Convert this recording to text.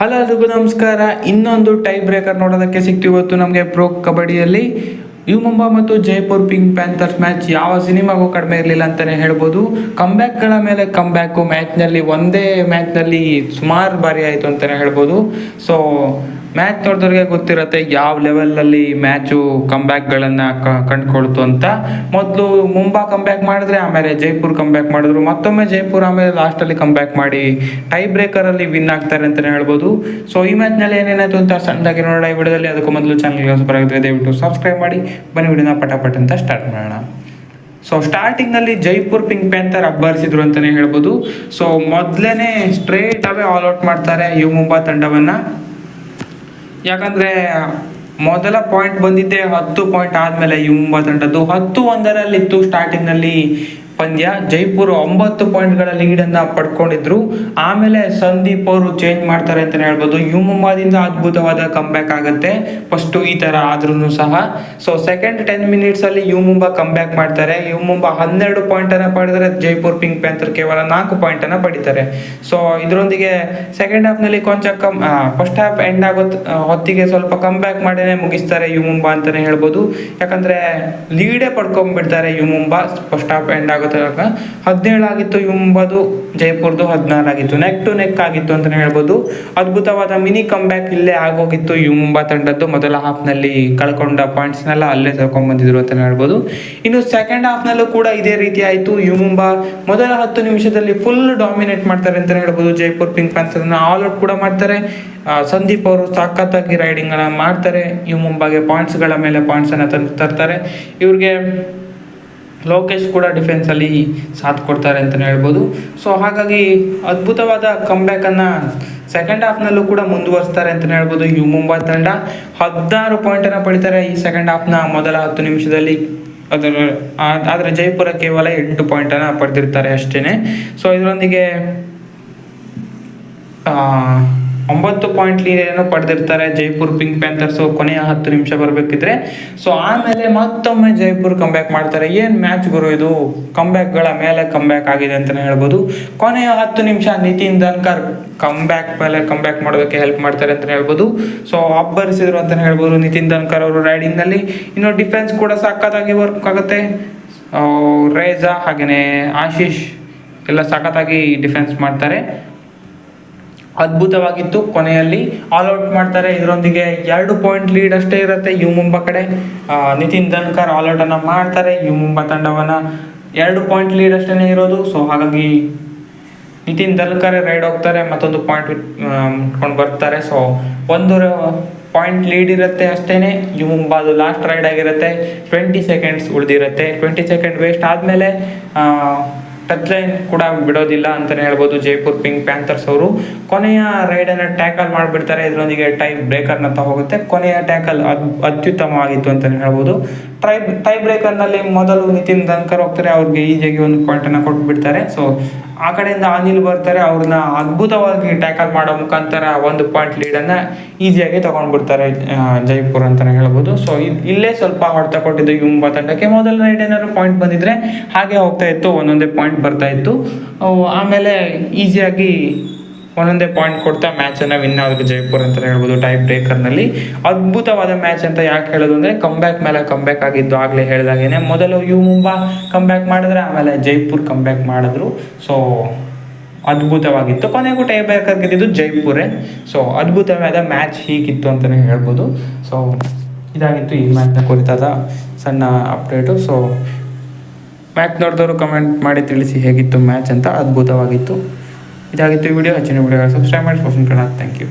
Hello ಅದು ನಮಸ್ಕಾರ. ಇನ್ನೊಂದು ಟೈ ಬ್ರೇಕರ್ ನೋಡೋದಕ್ಕೆ ಸಿಕ್ತು ಇವತ್ತು ನಮಗೆ ಪ್ರೋ ಕಬಡ್ಡಿಯಲ್ಲಿ ಯು ಮುಂಬಾ ಮತ್ತು ಜೈಪುರ್ ಪಿಂಕ್ ಪ್ಯಾಂಥರ್ಸ್ ಮ್ಯಾಚ್. ಯಾವ ಸಿನಿಮಾಗೂ ಕಡಿಮೆ ಇರಲಿಲ್ಲ ಅಂತಲೇ ಹೇಳ್ಬೋದು. ಕಂಬ್ಯಾಕ್ಗಳ ಮೇಲೆ ಕಂಬ್ಯಾಕು ಮ್ಯಾಚ್ನಲ್ಲಿ ಒಂದೇ ಮ್ಯಾಚ್ನಲ್ಲಿ ಸುಮಾರು ಬಾರಿ ಆಯಿತು ಅಂತಲೇ ಹೇಳ್ಬೋದು. ಸೊ ಮ್ಯಾಚ್ ನೋಡಿದವ್ರಿಗೆ ಗೊತ್ತಿರತ್ತೆ ಯಾವ ಲೆವೆಲಲ್ಲಿ ಮ್ಯಾಚು ಕಂಬ್ಯಾಕ್ಗಳನ್ನು ಕಂಡುಕೊಳ್ತು ಅಂತ. ಮೊದಲು ಮುಂಬಾ ಕಂಬ್ಯಾಕ್ ಮಾಡಿದ್ರೆ ಆಮೇಲೆ ಜೈಪುರ್ ಕಂಬ್ಯಾಕ್ ಮಾಡಿದ್ರು. ಮತ್ತೊಮ್ಮೆ ಜೈಪುರ್ ಆಮೇಲೆ ಲಾಸ್ಟಲ್ಲಿ ಕಂಬ್ಯಾಕ್ ಮಾಡಿ ಟೈ ಬ್ರೇಕರಲ್ಲಿ ವಿನ್ ಆಗ್ತಾರೆ ಅಂತಲೇ ಹೇಳ್ಬೋದು. ಸೊ ಈ ಮ್ಯಾಚ್ನಲ್ಲಿ ಏನೇನಾಯ್ತು ಅಂತ ಸಣ್ಣದಾಗಿ ನೋಡೋಣ. ಈ ವಿಡಿಯೋದಲ್ಲಿ ಅದಕ್ಕೂ ಮೊದಲು ಚಾನಲ್ಗೆ ಹೊಸಬರಾಗಿದ್ರೆ ದಯವಿಟ್ಟು ಸಬ್ಸ್ಕ್ರೈಬ್ ಮಾಡಿ. ಬನ್ನಿ ವಿಡಿಯೋನ ಪಟಾಪಟ್ ಅಂತ ಸ್ಟಾರ್ಟ್ ಮಾಡೋಣ. ಸೊ ಸ್ಟಾರ್ಟಿಂಗ್ನಲ್ಲಿ ಜೈಪುರ್ ಪಿಂಕ್ ಪ್ಯಾಂಥರ್ ಅಬ್ಬರಿಸಿದ್ರು ಅಂತಲೇ ಹೇಳ್ಬೋದು. ಸೊ ಮೊದಲೇ ಸ್ಟ್ರೇಟ್ ಅವೇ ಆಲ್ ಔಟ್ ಮಾಡ್ತಾರೆ. ಯು ಮುಂಬಾ ತಂಡವನ್ನು. ಯಾಕಂದ್ರೆ ಮೊದಲ ಪಾಯಿಂಟ್ ಬಂದಿದ್ದೆ ಹತ್ತು ಪಾಯಿಂಟ್ ಆದ್ಮೇಲೆ ತಂಡದ್ದು. ಹತ್ತು ಒಂದರಲ್ಲಿತ್ತು ಸ್ಟಾರ್ಟಿಂಗ್ನಲ್ಲಿ ಪಂದ್ಯ ಜೈಪುರ್ ಒಂಬತ್ತು ಪಾಯಿಂಟ್ಗಳ ಲೀಡನ್ನು ಪಡ್ಕೊಂಡಿದ್ರು. ಆಮೇಲೆ ಸಂದೀಪ್ ಅವರು ಚೇಂಜ್ ಮಾಡ್ತಾರೆ ಅಂತಲೇ ಹೇಳ್ಬೋದು. ಯು ಮುಂಬಾದಿಂದ ಅದ್ಭುತವಾದ ಕಂಬ್ಯಾಕ್ ಆಗುತ್ತೆ. ಫಸ್ಟು ಈ ಥರ ಆದ್ರೂ ಸಹ. ಸೊ ಸೆಕೆಂಡ್ ಟೆನ್ ಮಿನಿಟ್ಸಲ್ಲಿ ಮುಂಬಾ ಕಂಬ್ಯಾಕ್ ಮಾಡ್ತಾರೆ. ಯು ಮುಂಬಾ ಹನ್ನೆರಡು ಪಾಯಿಂಟನ್ನು ಪಡೆದರೆ ಜೈಪುರ್ ಪಿಂಕ್ ಪ್ಯಾಂಥರ್ ಕೇವಲ ನಾಲ್ಕು ಪಾಯಿಂಟನ್ನು ಪಡಿತಾರೆ. ಸೊ ಇದರೊಂದಿಗೆ ಸೆಕೆಂಡ್ ಹಾಫ್ನಲ್ಲಿ ಕೊಂಚ ಕಮ್ ಫಸ್ಟ್ ಹಾಫ್ ಎಂಡ್ ಆಗೋ ಹೊತ್ತಿಗೆ ಸ್ವಲ್ಪ ಕಮ್ ಬ್ಯಾಕ್ ಮಾಡೇನೆ ಮುಗಿಸ್ತಾರೆ ಯು ಮುಂಬಾ ಅಂತಾನೆ ಹೇಳ್ಬೋದು. ಯಾಕಂದ್ರೆ ಲೀಡೇ ಪಡ್ಕೊಂಡ್ಬಿಡ್ತಾರೆ U Mumba first half end ಆಗೋ ತನಕ ಹದಿನೇಳು ಆಗಿತ್ತು ಯು ಮುಂಬಾದು ಜೈಪುರ್ದು ಹದಿನಾರು ಆಗಿತ್ತು ನೆಕ್ ಟು ನೆಕ್ ಆಗಿತ್ತು ಅಂತಲೇ ಹೇಳ್ಬೋದು. ಅದ್ಭುತವಾದ ಮಿನಿ ಕಮ್ ಬ್ಯಾಕ್ ಇಲ್ಲೇ ಆಗೋಗಿತ್ತು ಯು ಮುಂಬಾ ತಂಡದ್ದು. ಮೊದಲ ಹಾಫ್ನಲ್ಲಿ ಕಳ್ಕೊಂಡ ಪಾಯಿಂಟ್ಸ್ನೆಲ್ಲ ಅಲ್ಲೇ ತಗೊಂಡ್ಬಂದಿದ್ರು ಬಂದಿದ್ರು ಅಂತಾನೆ ಹೇಳ್ಬೋದು. ಇನ್ನು ಸೆಕೆಂಡ್ ಹಾಫ್ನಲ್ಲೂ ಕೂಡ ಇದೇ ರೀತಿ ಆಯಿತು. ಯು ಮುಂಬಾ ಮೊದಲ ಹತ್ತು ನಿಮಿಷದಲ್ಲಿ ಫುಲ್ ಡಾಮಿನೇಟ್ ಮಾಡ್ತಾರೆ ಅಂತಲೇ ಹೇಳ್ಬೋದು. ಜೈಪುರ್ ಪಿಂಕ್ ಪ್ಯಾನ್ಸರ್ನ ಆಲ್ ಔಟ್ ಕೂಡ ಮಾಡ್ತಾರೆ. ಸಂದೀಪ್ ಅವರು ಸಾಕತ್ತಾಗಿ ರೈಡಿಂಗ್ ಅನ್ನ ಮಾಡ್ತಾರೆ. ಇವು ಮುಂಬಾಗೆ ಪಾಯಿಂಟ್ಸ್ಗಳ ಮೇಲೆ ಪಾಯಿಂಟ್ಸ್ ಅನ್ನ ತಂದು ತರ್ತಾರೆ. ಇವ್ರಿಗೆ ಲೋಕೇಶ್ ಕೂಡ ಡಿಫೆನ್ಸ್ ಅಲ್ಲಿ ಸಾಥ್ ಕೊಡ್ತಾರೆ ಅಂತಲೇ ಹೇಳ್ಬೋದು. ಸೊ ಹಾಗಾಗಿ ಅದ್ಭುತವಾದ ಕಂಬ್ಯಾಕ್ ಅನ್ನ ಸೆಕೆಂಡ್ ಹಾಫ್ನಲ್ಲೂ ಕೂಡ ಮುಂದುವರಿಸ್ತಾರೆ ಅಂತಲೇ ಹೇಳ್ಬೋದು ಯು ಮುಂಬೈ ತಂಡ. ಹದಿನಾರು ಪಾಯಿಂಟನ್ನು ಪಡಿತಾರೆ ಈ ಸೆಕೆಂಡ್ ಹಾಫ್ನ ಮೊದಲ ಹತ್ತು ನಿಮಿಷದಲ್ಲಿ. ಅದರ, ಆದರೆ ಜೈಪುರ ಕೇವಲ ಎಂಟು ಪಾಯಿಂಟನ್ನು ಪಡೆದಿರ್ತಾರೆ ಅಷ್ಟೇನೆ. ಸೊ ಇದರೊಂದಿಗೆ ಒಂಬತ್ತು ಪಾಯಿಂಟ್ ಲೀಡನ್ನು ಪಡೆದಿರ್ತಾರೆ ಜೈಪುರ್ ಪಿಂಕ್ ಪ್ಯಾಂಥರ್ಸ್. ಕೊನೆಯ ಹತ್ತು ನಿಮಿಷ ಬರಬೇಕಿದ್ರೆ. ಸೊ, ಆಮೇಲೆ ಮತ್ತೊಮ್ಮೆ ಜೈಪುರ್ ಕಂಬ್ಯಾಕ್ ಮಾಡ್ತಾರೆ. ಏನ್ ಮ್ಯಾಚ್ ಗುರು ಇದು? ಕಂಬ್ಯಾಕ್ಗಳ ಮೇಲೆ ಕಂಬ್ಯಾಕ್ ಆಗಿದೆ ಅಂತಾನೆ ಹೇಳ್ಬೋದು. ಕೊನೆಯ ಹತ್ತು ನಿಮಿಷ ನಿತಿನ್ ದನ್ಕರ್ ಕಂಬ್ಯಾಕ್ ಮೇಲೆ ಕಂಬ್ಯಾಕ್ ಮಾಡೋದಕ್ಕೆ ಹೆಲ್ಪ್ ಮಾಡ್ತಾರೆ ಅಂತಾನೆ ಹೇಳ್ಬೋದು. ಸೊ, ಅಬ್ಬರಿಸಿದ್ರು ಅಂತಾನೆ ಹೇಳ್ಬೋದು ನಿತಿನ್ ದನ್ಕರ್ ಅವರು ರೈಡಿಂಗ್ನಲ್ಲಿ. ಇನ್ನು ಡಿಫೆನ್ಸ್ ಕೂಡ ಸಖತ್ತಾಗಿ ವರ್ಕ್ ಆಗುತ್ತೆ. ರೇಜಾ ಹಾಗೇನೆ ಆಶೀಶ್ ಎಲ್ಲ ಸಖತ್ತಾಗಿ ಡಿಫೆನ್ಸ್ ಮಾಡ್ತಾರೆ. ಅದ್ಭುತವಾಗಿತ್ತು. ಕೊನೆಯಲ್ಲಿ ಆಲ್ ಔಟ್ ಮಾಡ್ತಾರೆ. ಇದರೊಂದಿಗೆ ಎರಡು ಪಾಯಿಂಟ್ ಲೀಡ್ ಅಷ್ಟೇ ಇರುತ್ತೆ. ಯು ಮುಂಬಾ ಕಡೆ ನಿತಿನ್ ದನ್ಕರ್ ಆಲ್ ಔಟ್ ಅನ್ನ ಮಾಡ್ತಾರೆ. ಯು ಮುಂಬಾ ತಂಡವನ್ನ ಎರಡು ಪಾಯಿಂಟ್ ಲೀಡ್ ಅಷ್ಟೇ ಇರೋದು. ಸೊ ಹಾಗಾಗಿ ನಿತಿನ್ ದನ್ಕರ್ ರೈಡ್ ಹೋಗ್ತಾರೆ. ಮತ್ತೊಂದು ಪಾಯಿಂಟ್ ಇಟ್ಕೊಂಡು ಬರ್ತಾರೆ. ಸೊ ಒಂದು ಪಾಯಿಂಟ್ ಲೀಡ್ ಇರುತ್ತೆ ಅಷ್ಟೇನೆ. ಯು ಮುಂಬಾದು ಲಾಸ್ಟ್ ರೈಡ್ ಆಗಿರುತ್ತೆ. ಟ್ವೆಂಟಿ ಸೆಕೆಂಡ್ಸ್ ಉಳಿದಿರುತ್ತೆ. ಟ್ವೆಂಟಿ ಸೆಕೆಂಡ್ ವೇಸ್ಟ್ ಆದಮೇಲೆ ಟಚ್ ಲೈನ್ ಕೂಡ ಬಿಡೋದಿಲ್ಲ ಅಂತಲೇ ಹೇಳ್ಬೋದು. ಜೈಪುರ್ ಪಿಂಕ್ ಪ್ಯಾಂಥರ್ಸ್ ಅವರು. ಕೊನೆಯ ರೈಡನ್ನು ಟ್ಯಾಕಲ್ ಮಾಡಿಬಿಡ್ತಾರೆ. ಇದರೊಂದಿಗೆ ಟೈ ಬ್ರೇಕರ್ನ ಹೋಗುತ್ತೆ. ಕೊನೆಯ ಟ್ಯಾಕಲ್ ಅತ್ಯುತ್ತಮವಾಗಿತ್ತು ಅಂತಲೇ ಹೇಳ್ಬೋದು. ಟ್ರೈ ಟೈ ಬ್ರೇಕರ್ನಲ್ಲಿ ಮೊದಲು ನಿತಿನ್ ದನ್ಕರ್ ಹೋಗ್ತಾರೆ, ಅವ್ರಿಗೆ ಈಜಿಯಾಗಿ ಒಂದು ಪಾಯಿಂಟನ್ನು ಕೊಟ್ಬಿಡ್ತಾರೆ. ಸೊ ಆ ಕಡೆಯಿಂದ ಅನಿಲ್ ಬರ್ತಾರೆ, ಅವ್ರನ್ನ ಅದ್ಭುತವಾಗಿ ಟ್ಯಾಕಲ್ ಮಾಡೋ ಮುಖಾಂತರ ಒಂದು ಪಾಯಿಂಟ್ ಲೀಡನ್ನು ಈಸಿಯಾಗಿ ತಗೊಂಡ್ಬಿಡ್ತಾರೆ ಜೈಪುರ್ ಅಂತಲೇ ಹೇಳ್ಬೋದು. ಸೊ ಇಲ್ಲೇ ಸ್ವಲ್ಪ ಹೊಡೆತ ಕೊಟ್ಟಿದ್ದು ಯುಂಬಾ ತಂಡಕ್ಕೆ. ಮೊದಲ ರೈಡ್ ಏನಾದ್ರು ಪಾಯಿಂಟ್ ಬಂದಿದ್ರೆ ಹಾಗೆ ಹೋಗ್ತಾ ಇತ್ತು, ಒಂದೊಂದೇ ಪಾಯಿಂಟ್ ಬರ್ತಾ ಇತ್ತು. ಆಮೇಲೆ ಈಸಿಯಾಗಿ ಒಂದೊಂದೇ ಪಾಯಿಂಟ್ ಕೊಡ್ತಾ ಮ್ಯಾಚನ್ನು ವಿನ್ ಆದ್ರು ಜೈಪುರ್ ಅಂತ ಹೇಳ್ಬೋದು ಟೈ ಬ್ರೇಕರ್ನಲ್ಲಿ ಅದ್ಭುತವಾದ ಮ್ಯಾಚ್ ಅಂತ ಯಾಕೆ ಹೇಳೋದು ಅಂದರೆ ಕಂಬ್ಯಾಕ್ ಮೇಲೆ ಕಂಬ್ಯಾಕ್ ಆಗಿದ್ದು ಆಗಲೇ ಹೇಳಿದಾಗೇನೆ, ಮೊದಲು ಯು ಮುಂಬಾ ಕಂಬ್ಯಾಕ್ ಮಾಡಿದ್ರೆ, ಆಮೇಲೆ ಜೈಪುರ್ ಕಂಬ್ಯಾಕ್ ಮಾಡಿದ್ರು. ಸೊ ಅದ್ಭುತವಾಗಿತ್ತು. ಕೊನೆಗೂ ಟೈ ಬ್ರೇಕರ್ ಗೆದ್ದಿದ್ದು ಜೈಪುರೇ. ಸೊ ಅದ್ಭುತವಾದ ಮ್ಯಾಚ್ ಹೀಗಿತ್ತು ಅಂತಲೇ ಹೇಳ್ಬೋದು. ಸೊ ಇದಾಗಿತ್ತು ಈ ಮ್ಯಾಚ್ನ ಕುರಿತಾದ ಸಣ್ಣ ಅಪ್ಡೇಟು ಸೊ ಮ್ಯಾಚ್ ನೋಡಿದವರು ಕಮೆಂಟ್ ಮಾಡಿ ತಿಳಿಸಿ ಹೇಗಿತ್ತು ಮ್ಯಾಚ್ ಅಂತ. ಅದ್ಭುತವಾಗಿತ್ತು. ಇದಾಗಿತ್ತು ಈ ವಿಡಿಯೋ ಹೆಚ್ಚಿನ ವಿಡಿಯೋ ಸಬ್ಸ್ಕ್ರೈಬ್ ಮಾಡಿ ಪೋಸ್ಟ್ ಕನ್ನಡ ಥ್ಯಾಂಕ್ ಯು